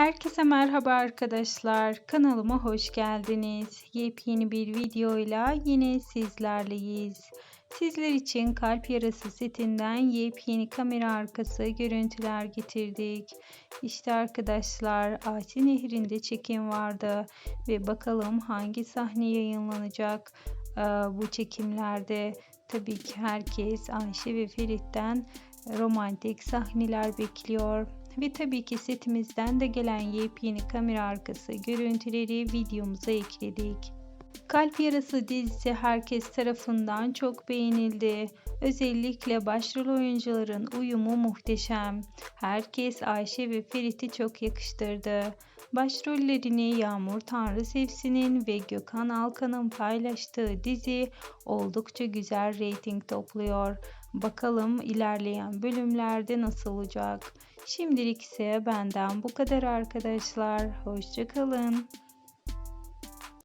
Herkese merhaba arkadaşlar. Kanalıma hoş geldiniz. Yepyeni bir videoyla yine sizlerleyiz. Sizler için Kalp Yarası setinden yepyeni kamera arkası görüntüler getirdik. İşte arkadaşlar Ayşe Nehri'nde çekim vardı ve bakalım hangi sahne yayınlanacak bu çekimlerde. Tabii ki herkes Ayşe ve Ferit'ten romantik sahneler bekliyor. Ve tabii ki setimizden de gelen yepyeni kamera arkası görüntüleri videomuza ekledik. Kalp Yarası dizisi herkes tarafından çok beğenildi. Özellikle başrol oyuncuların uyumu muhteşem. Herkes Ayşe ve Ferit'i çok yakıştırdı. Başrollerini Yağmur Tanrı Sevsin'in ve Gökhan Alkan'ın paylaştığı dizi oldukça güzel reyting topluyor. Bakalım ilerleyen bölümlerde nasıl olacak? Şimdilik ise benden bu kadar arkadaşlar. Hoşçakalın.